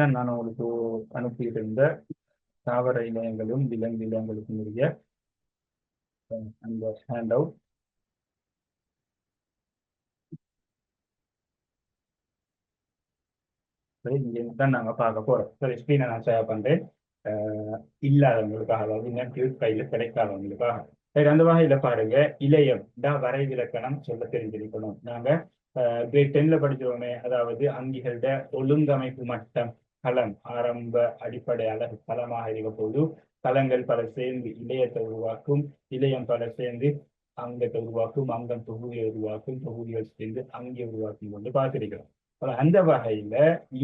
தான் நான் உங்களுக்கு அனுப்பியிருந்த தாவர இணையங்களும் விலங்கு இணையங்களுக்கும் உரிய அந்த ஹேண்ட் அவுட் சரி இங்கே தான் நாங்க பார்க்க போறோம். சரி ஸ்க்ரீனை நான் ஷேர் பண்றேன். இல்லாதவங்களுக்காக அதாவது நெட்யூட் கையில் கிடைக்காதவங்களுக்காக. சரி அந்த வகையில பாருங்க. இளையம் தான் வரை விலக்கணம் சொல்ல தெரிஞ்சிருக்கணும். நாங்க கிரேட் டென்ல படிச்சோமே அதாவது அங்கிகளோட ஒழுங்கமைப்பு மட்டம் களம் ஆரம்ப அடிப்படை அழகு களமாக இருக்க போது களங்கள் பல சேர்ந்து இளையத்தை உருவாக்கும் இளையம் பல சேர்ந்து அங்கத்தை உருவாக்கும் அங்கம் தொகுதியை உருவாக்கும் தொகுதிகள் சேர்ந்து அங்கே உருவாக்கும் கொண்டு பார்த்திருக்கிறோம். அந்த வகையில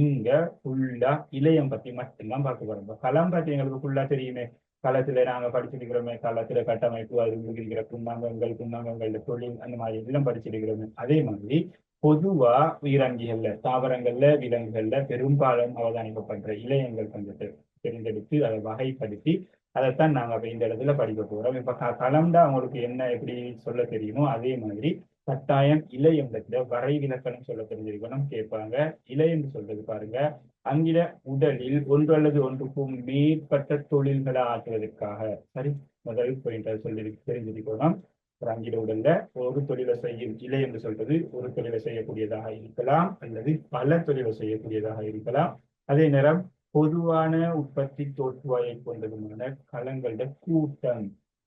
இங்க ஃபுல்லா இளையம் பத்தி மட்டும்தான் பார்க்க போறோம். களம் பத்தி எங்களுக்கு ஃபுல்லா தெரியுமே. களத்துல நாங்க படிச்சிருக்கிறோமே. களத்துல கட்டமைப்பு அது இருக்கிற புண்ணாங்கங்கள் தொழில் அந்த மாதிரி எல்லாம் படிச்சிருக்கிறோமே. அதே மாதிரி பொதுவா உயிரங்கிகள்ல தாவரங்கள்ல விலங்குகள்ல பெரும்பாலும் அவதானிக்கப்படுற இளையங்கள் கொஞ்சத்தை தெரிந்தெடுத்து அதை வகைப்படுத்தி அதைத்தான் நாங்க இப்ப இந்த இடத்துல படிக்க போறோம். இப்ப க- அவங்களுக்கு என்ன எப்படி சொல்ல தெரியுமோ அதே மாதிரி கட்டாயம் இலையம்பத்துல வரை விலக்கணம் சொல்ல தெரிஞ்சிருக்கணும். கேட்பாங்க. இலையம்னு சொல்றது பாருங்க. அங்கில உடலில் ஒன்று அல்லது ஒன்றுக்கும் மேற்பட்ட தொழில்களை ஆற்றுவதற்காக. சரி முதல் பாயிண்ட் சொல்லி தெரிஞ்சிருக்கணும் உடல்ல ஒரு தொழிலை செய்யும் இலை என்று சொல்றது ஒரு தொழிலை செய்யக்கூடியதாக இருக்கலாம் அல்லது பல தொழிலை செய்யக்கூடியதாக இருக்கலாம். அதே நேரம் பொதுவான உற்பத்தி தோற்றுவாயை கொண்டதுமான களங்களோட கூட்டம்.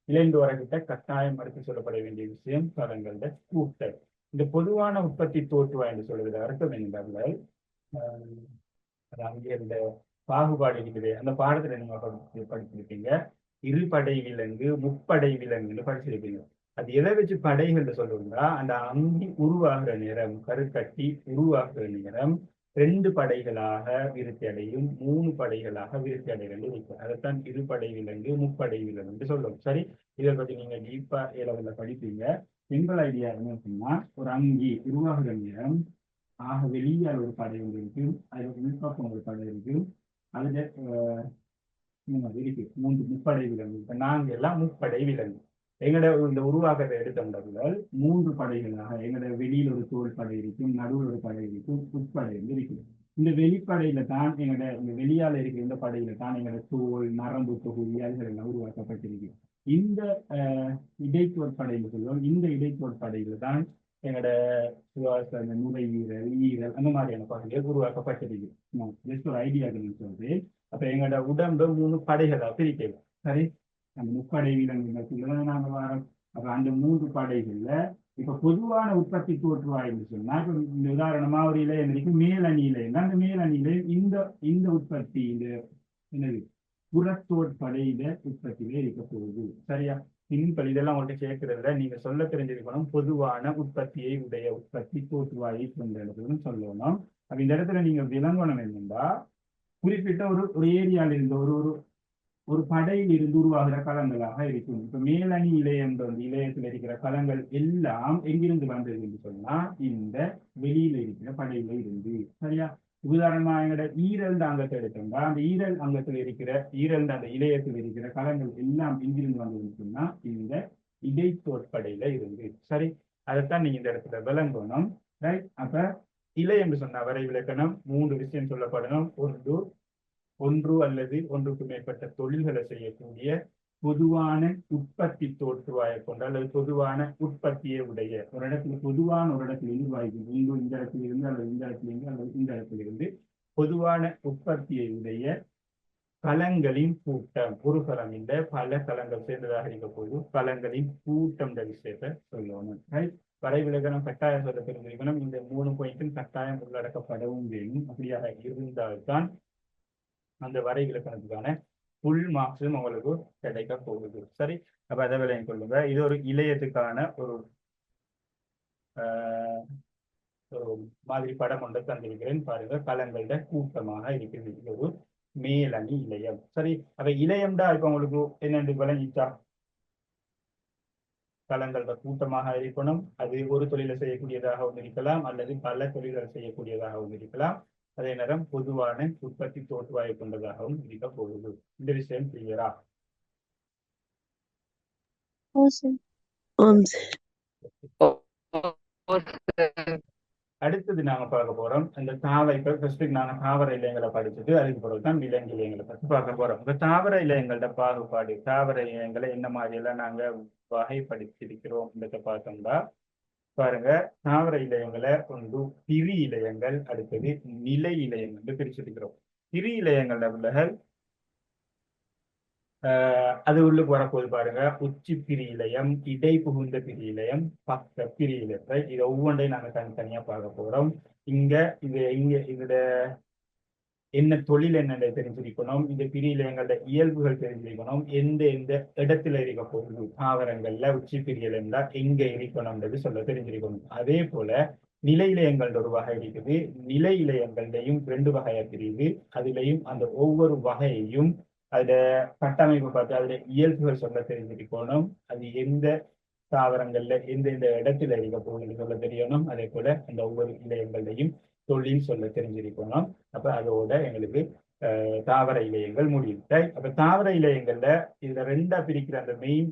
இளைந்து வரக்கிட்ட கட்டாயம் அடுத்து சொல்லப்பட வேண்டிய விஷயம் களங்களோட கூட்டம் இந்த பொதுவான உற்பத்தி தோற்றுவாய் என்று சொல்வதில் அர்த்தம் என்னென்றால் ஆஹ், அது அங்கே இந்த பாகுபாடு இருக்குது. அந்த பாடத்துல நீங்க படி- படிச்சிருப்பீங்க. இருபடை விலங்கு முப்படை விலங்குன்னு படிச்சிருப்பீங்க. அது எதை வச்சு படைகள் சொல்லுவோம்னா அந்த அங்கி உருவாகிற நிறம் கருக்கட்டி உருவாகிற நிறம் ரெண்டு படைகளாக விருத்தி அடையும் மூணு படைகளாக விருத்தி அடைகிறது. இருக்கும் அதைத்தான் இருபடை விலங்கு முப்படை விலங்கு சொல்லுவோம் சரி இதை பத்தி நீங்க டீப்பா லெவல்ல படிப்பீங்க. சிம்பிள் ஐடியா என்ன அப்படின்னா ஒரு அங்கி உருவாகிற நிறம் ஆக வெளியே ஒரு படை ஒன்று இருக்கு அது உள்பக்கம் ஒரு படை இருக்கு. அதுல மூணு இருக்கு. மூன்று முப்படை விலங்கு இப்ப நாங்க எல்லாம் முப்படை விலங்கு எங்கட இந்த உருவாக்கத்தை எடுத்தவர்கள் மூன்று படைகளாக எங்கட வெளியில ஒரு தோல் படை இருக்கும் நடுவில் ஒரு படை இருக்கும் உட்படை வந்து இருக்கும். இந்த வெளிப்படையில தான் எங்கட இந்த வெளியால இருக்கிற இந்த படையில தான் எங்கட தோல் நரம்பு தொகுதி அதுகள் எல்லாம் உருவாக்கப்பட்டிருக்கு. இந்த இடைத்தோல் படையில சொல்லுவோம் இந்த இடைத்தோல் படையில தான் எங்கட சுவாச அந்த நுரையீரல் ஈரல் அந்த மாதிரியான பகுதிகள் உருவாக்கப்பட்டிருக்கு. ஜஸ்ட் ஒரு ஐடியா சொல்றது அப்ப எங்களோட உடம்பு மூணு படைகளா பிரிக்கலாம். சரி? அந்த முப்படை விலங்குகள் நாங்க வரோம் அப்ப அந்த மூன்று படைகள்ல இப்ப பொதுவான உற்பத்தி தோற்றுவாய் என்று சொன்னா இப்ப இந்த உதாரணமா ஒரு இலை இருக்கு மேல் இலையம் அந்த மேல் இலையம் இந்த இந்த உற்பத்தி இந்த என்னது புறத்தோற்படையில உற்பத்தியிலே இருக்க போகுது. சரியா? சிம்பிள் இதெல்லாம் ஒன்று கேட்கறதுல நீங்க சொல்ல தெரிஞ்சிருக்கணும் பொதுவான உற்பத்தியை உடைய உற்பத்தி தோற்றுவாயை கொண்ட சொல்லணும். அப்ப இந்த இடத்துல நீங்க விளங்கணும் என்னென்றா குறிப்பிட்ட ஒரு ஒரு ஏரியால இருந்த ஒரு ஒரு ஒரு படையில் இருந்து உருவாகிற களங்களாக இருக்கும். இப்ப மேலணி இலையம் வந்து இலையத்தில் இருக்கிற களங்கள் எல்லாம் எங்கிருந்து வந்தது என்று சொன்னா இந்த வெளியில இருக்கிற படையில இருந்து. சரியா? உதாரணமா எங்களோட ஈரல் அங்கத்தை எடுத்தோம்னா அந்த ஈரல் அங்கத்தில் இருக்கிற ஈரல் அந்த இளையத்தில் இருக்கிற களங்கள் எல்லாம் எங்கிருந்து வந்ததுன்னு சொன்னா இந்த இடைத்தோற்படையில இருந்து. சரி? அதைத்தான் நீங்க இந்த இடத்துல விளங்கணும். ரைட் அப்ப இலை என்று சொன்ன வரை விளக்கணம் மூன்று விஷயம் சொல்லப்படணும். ஒன்று ஒன்று அல்லது ஒன்றுக்கு மேற்பட்ட தொழில்களை செய்யக்கூடிய பொதுவான உற்பத்தி தோற்றுவாயை கொண்ட அல்லது பொதுவான உற்பத்தியை உடைய ஒரு இடத்துல பொதுவான ஒரு இடத்துல இருந்து வாய்ப்பு இங்கு இந்த இடத்துல இருந்து அல்லது இந்த இடத்துல இருந்து அல்லது இந்த இடத்துல இருந்து பொதுவான உற்பத்தியை உடைய களங்களின் கூட்டம். ஒரு களம் இந்த பல களங்கள் சேர்ந்ததாக இருக்க போது களங்களின் கூட்டம் என்ற விஷயத்தை சொல்லணும். ரைட் வரைவிலக்கணம் கட்டாயம் சொல்ல தெரிஞ்சிருக்கணும் இந்த மூணு பாயிண்ட்டும் கட்டாயம் உள்ளடக்கப்படவும் வேணும் அப்படியாக இருந்தால்தான் அந்த வரை இலக்கணத்துக்கான புல் மார்க்ஸும் உங்களுக்கு கிடைக்க போகுது. சரி அப்ப அதை விலையும் கொள்ளுங்க. இது ஒரு இளையத்துக்கான ஒரு ஆஹ், ஒரு மாதிரி படம் கொண்டு தந்திருக்கிறேன் பாருங்க. களங்களோட கூட்டமாக இருக்குது. இது ஒரு மேலணி இளையம். சரி அப்ப இளையம்டா இப்ப உங்களுக்கு என்னென்று விளங்கிச்சா? களங்களோட கூட்டமாக இருக்கணும். அது ஒரு தொழிலை செய்யக்கூடியதாகவும் இருக்கலாம் அல்லது பல தொழில்கள் செய்யக்கூடியதாகவும் இருக்கலாம். அதே நேரம் பொதுவான உற்பத்தி தோற்றுவாயை கொண்டதாகவும் இருக்க போகுது. இந்த விஷயம் கிளியரா அடுத்தது நாங்க பார்க்க போறோம். இந்த தாவர இப்ப ஃபர்ஸ்ட் நாங்க தாவர இலையங்களை படிச்சுட்டு அதுக்கு பிறகு தான் விலங்கு இலையங்களை பற்றி பார்க்க போறோம். இந்த தாவர இலையங்களோட பாகுபாடு தாவர இலையங்களை என்ன மாதிரி எல்லாம் நாங்க வகைப்படுத்தியிருக்கிறோம் இந்த பார்த்தோம்னா பாருங்க தாவர இலையங்களை ஒன்று பிரி இலையங்கள் அடுத்தது நிலை இலையங்கள் பிரிச்சிருக்கிறோம் பிரி இலையங்களோட விலகல் ஆஹ் அது உள்ளுக்கு வரப்போது பாருங்க உச்சி பிரி இலையம் இடை புகுந்த பிரி இலையம் பக்க பிரி இலையம் இதை ஒவ்வொன்றையும் நாங்க தனித்தனியா பார்க்க போறோம். இங்க இது இங்க இதோட என்ன தொழில் என்னென்ன தெரிஞ்சிருக்கணும் இந்த பிரி எங்களோட இயல்புகள் தெரிஞ்சிருக்கணும் எந்த எந்த இடத்துல இருக்க போகுது தாவரங்கள்ல உச்சி பிரி என்றால் எங்க இருக்கணும்ன்றது சொல்ல தெரிஞ்சிருக்கணும் அதே போல நிலை இலையங்கள்ட ஒரு வகை இருக்குது. நிலை இலையங்கள்டையும் ரெண்டு வகையா பிரிவு அதுலயும் அந்த ஒவ்வொரு வகையையும் அதுல கட்டமைப்பு பார்த்து அதுல இயல்புகள் சொல்ல தெரிஞ்சிருக்கணும் அது எந்த தாவரங்கள்ல எந்த எந்த இடத்துல இருக்க போகுதுன்னு சொல்ல தெரியணும். அதே போல அந்த ஒவ்வொரு இலையங்களையும் தொழில் சொல்ல தெரிஞ்சிருக்கணும். அப்ப அதோட எங்களுக்கு தாவர இலையங்கள் முடியும் அப்ப தாவர இலையங்கள்ல இதுல ரெண்டா பிரிக்கிற அந்த மெயின்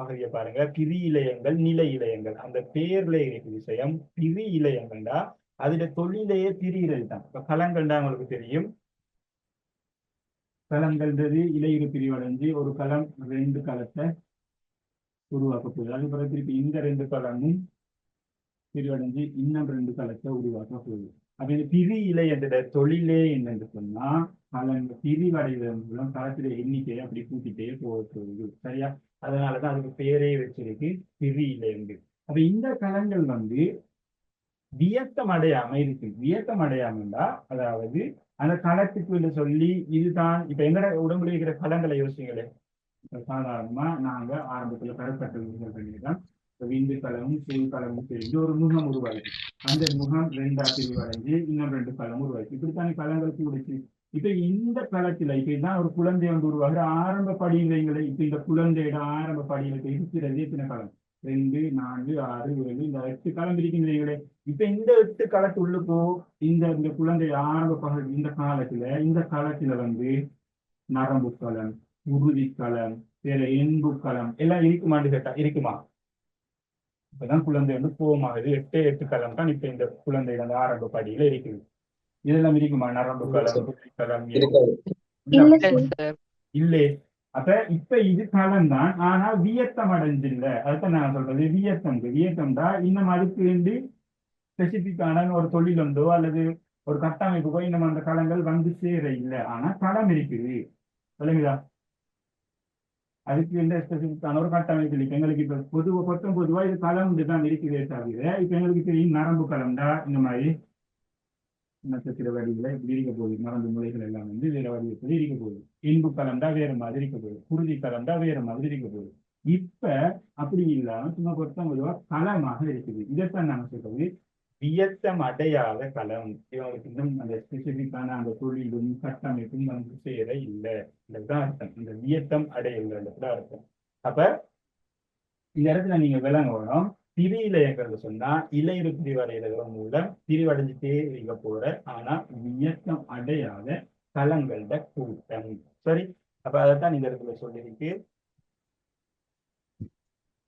பகுதியை பாருங்க. பிரி இலையங்கள் நிலை இலையங்கள். அந்த பேர்ல இருக்கு விஷயம். பிரி இலையங்கள்டா அதுல தொழிலையே பிரிகிறது தான். இப்ப களங்கள்டா உங்களுக்கு தெரியும். களங்கள்ன்றது இலையுறு பிரிவடைஞ்சு ஒரு களம் ரெண்டு களத்தை உருவாக்க போகுது அது பிறகு திருப்பி இந்த ரெண்டு களமும் பிரிவடைஞ்சு இன்னும் ரெண்டு களத்தை உருவாக்க போகுது. அப்ப இந்த பிரி இலை என்ற தொழிலே என்னன்னு சொன்னா அதன் பிரிவடைவதன் மூலம் களத்துல எண்ணிக்கையை அப்படி கூட்டிட்டே போக போகுது. சரியா? அதனாலதான் அதுக்கு பேரே வச்சிருக்கு பிரி இலை என்று அப்ப இந்த களங்கள் வந்து வியக்கம் அடையாம இருக்கு. வியக்கம் அடையாமண்டா அதாவது அந்த களத்துக்கு சொல்லி இதுதான் இப்ப எங்கட உடம்புல இருக்கிற களங்களை யோசிங்களே சாதாரணமா நாங்க ஆரம்பத்துல கருப்பட்ட சொல்லிதான் விந்து களமும் செல் களமும் சேர்ந்து ஒரு முகம் உருவாயிருக்கு அந்த முகம் ரெண்டா பிரிவடைஞ்சு இன்னும் ரெண்டு களம் உருவாயிருக்கு இப்படித்தானே களங்கள் கூடிச்சு. இப்ப இந்த களத்துல இப்ப இதுதான் ஒரு குழந்தை வந்து உருவாகிற ஆரம்ப படிநிலைகளை இப்ப இந்த குழந்தையோட ஆரம்ப படிநிலை இருக்கிறது எத்தனை களம் ரெண்டு நான்கு ஆறு ஏழு இந்த எட்டு களம் இருக்கின்றீங்களே இப்ப இந்த எட்டு களத்துள்ளுக்கோ இந்த இந்த குழந்தை ஆரம்ப பக இந்த காலத்துல இந்த காலத்துல வந்து நரம்பு களம் உறுதி களம் வேற எண்பு களம் எல்லாம் இருக்குமான்னு கேட்டா இருக்குமா? இப்பதான் குழந்தை வந்து போமாகுது எட்டு எட்டு களம் தான் இப்ப இந்த குழந்தை அந்த ஆரம்ப படியில இருக்குது. இதெல்லாம் இருக்குமா? நரம்பு களம் களம் இல்ல களம்? அப்ப இப்ப இது காலம் தான் ஆனா வியத்தம் அடைஞ்சில்ல. அதுதான் நான் சொல்றது. வியத்தம் வியத்தம் தான் இன்னும் அதுக்கு வேண்டி ஸ்பெசிபிக்கான ஒரு தொழில் உண்டோ அல்லது ஒரு கட்டமைப்புக்கோ இன்னும் அந்த களங்கள் வந்து சேர இல்லை. ஆனா களம் இருக்குது. விளங்குதா அதுக்கு எந்த ஸ்பெசிஃபிக்கான ஒரு கட்டமைப்பு இல்லை எங்களுக்கு இப்ப பொதுவா பொத்தம் பொதுவா இது களம் தான் இருக்குதே தவிர இப்ப எங்களுக்கு தெரியும் நரம்பு கலந்தா இந்த மாதிரி நட்சத்திர வழிகளை இப்படி இருக்க போகுது நரம்பு முறைகள் எல்லாம் வந்து வேற வடிவத்தில் இருக்க போகுது இன்பு கலந்தா வேற மாதிரி இருக்க போகுது குருதி கலந்தா வேற மாதிரி இருக்க போகுது இப்ப அப்படி இல்லாம சும்மா பொருத்தம் பொதுவா களமாக இருக்குது இதைத்தான் நாங்க சொல்றது வியத்தம் அடையாத களம். இவங்களுக்கு இன்னும் அந்த ஸ்பெசிபிக்கான அந்த தொழிலும் கட்டமைப்பும் வந்து சேர இல்லை. இதுதான் அர்த்தம் இந்த வியத்தம் அடையலன்றதுல அர்த்தம் அப்ப இந்த இடத்துல நீங்க விளங்கணும். பிரியிலைங்கிறது சொன்னா இலையிறு பிரிவடைகிறது மூலம் பிரிவடைஞ்சிட்டே இருக்க போற ஆனா வியத்தம் அடையாத களங்களோட கூட்டம். சரி அப்ப அதைத்தான் இந்த இடத்துல சொல்லியிருக்கு.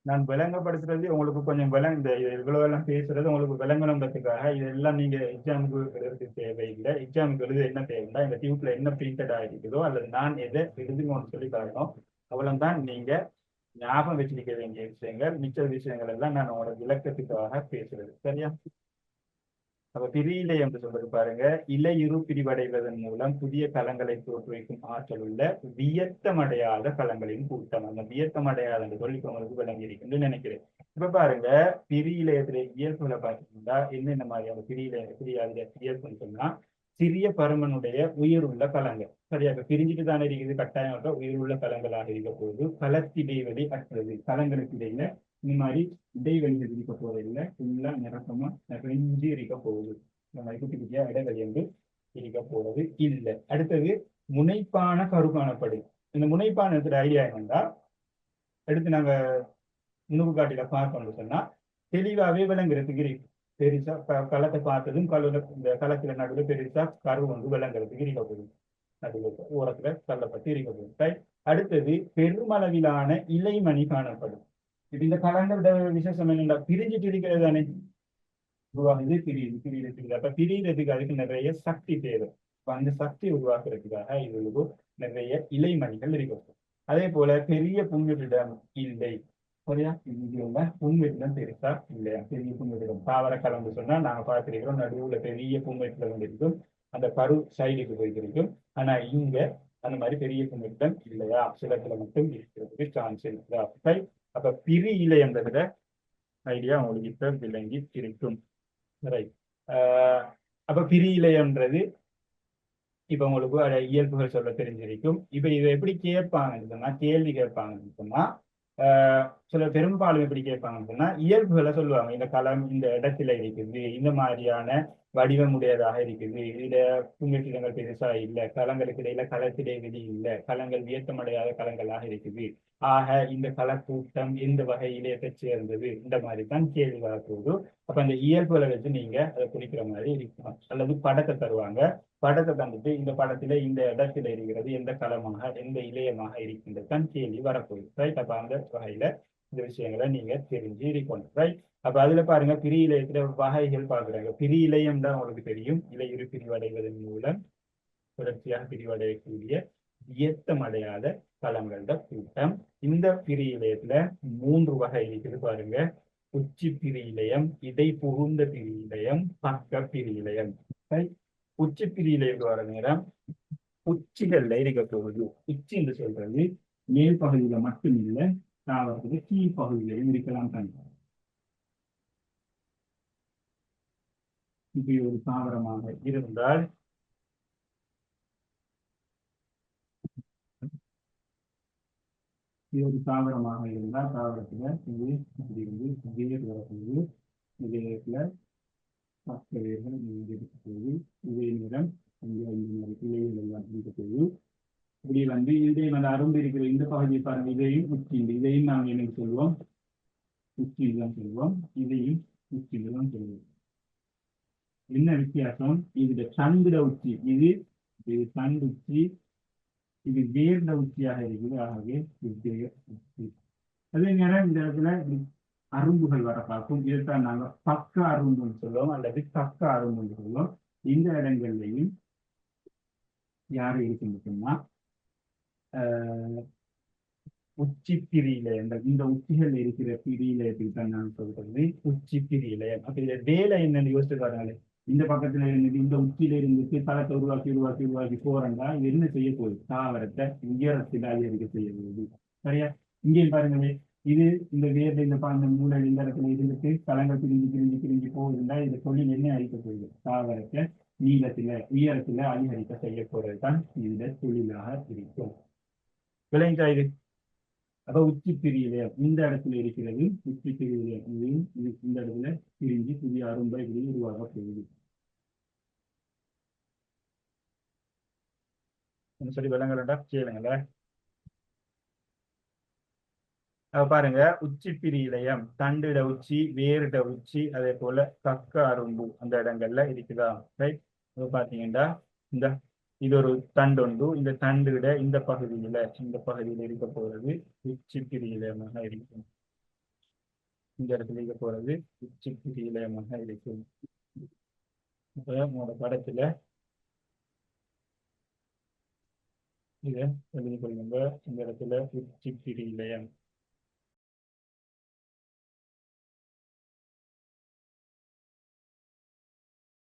நான் விளங்கப்படுத்துறது உங்களுக்கு கொஞ்சம் விளங்க இந்த இவ்வளவு எல்லாம் பேசுறது உங்களுக்கு விளங்கணுன்றதுக்காக இதெல்லாம் நீங்க எக்ஸாமுக்கு எழுத தேவையில்லை. எக்ஸாமுக்கு எழுத என்ன தேவைன்னா இந்த டியூப்ல என்ன பிரிண்டட் ஆகிருக்குதோ அல்லது நான் எதை எழுதுங்கன்னு சொல்லி காரணம் அவ்வளவுதான் நீங்க ஞாபகம் வச்சிருக்க வேண்டிய விஷயங்கள். மிச்ச விஷயங்கள் எல்லாம் நான் உங்களோட விளக்கத்துக்காக பேசுறது. சரியா? அப்ப பிரியிலை என்று சொல்றது பாருங்க. இலையுறு பிரிவடைவதன் மூலம் புதிய களங்களை தோற்றுவிக்கும் ஆற்றல் உள்ள வியத்தமடையாத களங்களின் கூட்டம். அந்த வியத்தமடையாத அந்த சொல்லி உங்களுக்கு விளங்கி இருக்குன்னு நினைக்கிறேன். இப்ப பாருங்க பிரியிலயத்துல இயல்புல பார்த்தீங்கன்னா என்னென்ன மாதிரியான பிரியில பிரியாத இயல்புன்னு சொன்னா சிறிய பருமனுடைய உயிர் உள்ள களங்கள் சரியா? இப்ப பிரிஞ்சுட்டு தானே இருக்குது. கட்டாயம் உள்ள களங்களாக இருக்க போது களத்திடைவெளி அற்றது. களங்களுக்கு இடையில இந்த மாதிரி இடைவெளிகள் இருக்க போவதில்லை ஃபுல்லா நிரப்பமா நிறைஞ்சு இருக்க போகுது. இந்த மாதிரி குட்டி குட்டியா இடைவெளி வந்து இருக்க போறது இல்லை. அடுத்தது முனைப்பான கரு காணப்படு இந்த முனைப்பான இருக்கிற ஐடியா என்னன்னா அடுத்து நாங்க நுணுக்கு காட்டில பார்க்கணும்னு சொன்னா தெளிவாவே விளங்குறதுக்கு இருக்கு. பெருசா க- களத்தை பார்த்ததும் கல்லுல இந்த களத்துல நடுவில் பெருசா கரு வந்து விளங்குறதுக்கு இருக்க போகுது. நடுவில் ஓரத்துல கல்லப்பட்டு இருக்க போகுது. அடுத்தது பெருமளவிலான இலைமணி காணப்படும். இது இந்த கலங்களோட விசேஷம் என்னன்னா பிரிஞ்சுட்டு இருக்கிறது தானே உருவாகுது பிரியுது பிரியுது பிரியுது. அப்ப பிரியறதுக்கு அதுக்கு நிறைய சக்தி தேவை. அந்த சக்தி உருவாக்குறதுக்காக இதுக்கு நிறைய இலைமணிகள் இருக்கும் அதே போல பெரிய புங்குகளிடம் இல்லை. சரியா இங்க புங்குகளிடம் பெருசா இல்லையா பெரிய புங்குகளிடம் தாவர கலந்து சொன்னா நாங்க பார்த்திருக்கிறோம் நடுவுல பெரிய புங்குகளிடம் இருக்கும் அந்த கரு சைடுக்கு போயிருக்கும் ஆனா இங்க அந்த மாதிரி பெரிய புங்குகளிடம் இல்லையா? சிலத்துல மட்டும் இருக்கிறதுக்கு சான்ஸ் இருக்குதா. அப்ப பிரி இலை என்றத ஐடியா உங்களுக்கு இப்ப விளங்கி இருக்கும். ரைட் அப்ப பிரி இலைன்றது இப்ப உங்களுக்கு இயல்புகள் சொல்ல தெரிஞ்சிருக்கும். இப்ப இதை எப்படி கேட்பாங்கன்னு சொன்னா கேள்வி கேட்பாங்கன்னு சொன்னா ஆஹ் சில பெரும்பாலும் எப்படி கேட்பாங்கன்னு சொன்னா இயல்புகளை சொல்லுவாங்க. இந்த களம் இந்த இடத்துல இருக்குது இந்த மாதிரியான வடிவமுடையதாக இருக்குது. இதுல புங்கட்டிடங்கள் பெருசா இல்ல. களங்களுக்கு இடையில களத்திடைவெளி இல்ல. களங்கள் வியத்தமடையாத களங்களாக இருக்குது. ஆக இந்த கலக்கூட்டம் எந்த வகையிலே சேர்ந்தது இந்த மாதிரி தான் கேள்வி வரக்கூடும் அப்ப அந்த இயல்புல வச்சு நீங்க அதை குறிக்கிற மாதிரி இருக்கலாம் அல்லது படத்தை தருவாங்க. படத்தை தந்துட்டு இந்த படத்துல இந்த இடத்துல இருக்கிறது எந்த களமாக எந்த இளையமாக இருக்கின்றது தான் கேள்வி வரக்கூடும் ரைட் அப்ப அந்த வகையில இந்த விஷயங்களை நீங்க தெரிஞ்சு இருக்கணும் ரைட் அப்ப அதுல பாருங்க பிரி இலையத்துல வகைகள் பாக்குறாங்க பிரி இளையம் தான் உங்களுக்கு தெரியும். இலையுறு பிரிவடைவதன் மூலம் தொடர்ச்சியாக பிரிவடையக்கூடிய இயத்தமடையாத களங்களோட கூட்டம். இந்த பிரியிலயத்துல மூன்று வகை இருக்குது பாருங்க. உச்சி பிரியிலயம் இலையம் இடை புகுந்த பிரி இலையம் பக்க பிரி இலையம் உச்சி பிரி இலையம் வர நேரம் உச்சிகள்ல இருக்க போகுது உச்சி என்று சொல்றது மேல் பகுதியில மட்டும் இல்லை தாவரத்துக்கு கீழ் பகுதியிலையும் இருக்கலாம் தான் இப்படி ஒரு தாவரமாக இருந்தால் இது ஒரு தாவரமாக இருந்தால் தாவரத்துல இது இப்படி இருந்து வேர் வரப்போகுது வேர்ல பக்க இங்கே இருக்க போகுது இதே நிறம் இங்கே இந்த மாதிரி இலைகள் எல்லாம் இருக்க இப்படி வந்து இதே அந்த அரும்பு இருக்கிற இந்த பகுதியை பாருங்க. இதையும் உச்சி இதையும் நாங்கள் என்ன சொல்லுவோம் உச்சி தான் சொல்லுவோம் இதையும் உச்சி தான் சொல்லுவோம் என்ன வித்தியாசம்? இதுல சந்திர உச்சி இது இது சந்து உச்சி இது வேர்ந்த உச்சியாக இருக்குது. ஆகவே இது உச்சி அதே நேரம் இந்த இடத்துல அரும்புகள் வர பார்க்கும். இதுதான் நாங்க பக்க அரும்புன்னு சொல்லுவோம். அல்லது தக்க அரும்புன்னு சொல்லுவோம். இந்த இடங்கள்லையும் யாரு இருக்குன்னு சொன்னா உச்சி பிரியில இந்த உச்சிகள் இருக்கிற பிரியில தான் நான் சொல்றது. உச்சி பிரியில அப்ப இதுல வேலை என்னன்னு யோசிச்சு பாருங்களே இந்த பக்கத்துல இருந்துட்டு இந்த உச்சியில இருந்துட்டு தளத்தை உருவாக்கி உருவாக்கி உருவாக்கி போறண்டா என்ன செய்ய போகுது? தாவரத்தை உயரத்தில் அதிகரிக்க செய்ய போகுது. சரியா? இங்கேயும் பாருங்களே இது இந்த வேர்ல இந்த அந்த மூளை இந்த இடத்துல இருந்துட்டு தளங்கள் பிரிஞ்சு பிரிஞ்சு பிரிஞ்சு போகுதுன்னா இந்த தொழில் என்ன அழிக்க போகுது? தாவரத்தை நீளத்துல உயரத்துல அதிகரிக்க செய்ய போறதுதான் இந்த தொழிலாக இருக்கும். விளைஞ்சா இது. அப்ப உச்சி பிரியில இந்த இடத்துல இருக்கிறது உச்சி பிரியில இது இந்த இடத்துல பிரிஞ்சு புதிய அரும்பை இப்படி உருவாக போகுது. சொல்லி விளங்கலண்டா கேளுங்களேன் பாருங்க உச்சி பிரியிலயம் தண்டிட உச்சி வேறுட உச்சி அதே போல கக்க அரும்பு அந்த இடங்கள்ல இருக்குதா? ரைட் பாத்தீங்கன்னா இந்த இது ஒரு தண்டு உண்டு. இந்த தண்டுட இந்த பகுதியில இந்த பகுதியில இருக்க போறது உச்சி பிரியிலயமாக இருக்கும். இந்த இடத்துல இருக்க போறது உச்சி பிரியிலயமாக இருக்கும். உங்களோட படத்துல இத எழுதி கொள்ளுங்க இந்த இடத்துல உச்சி பிரியிலயம்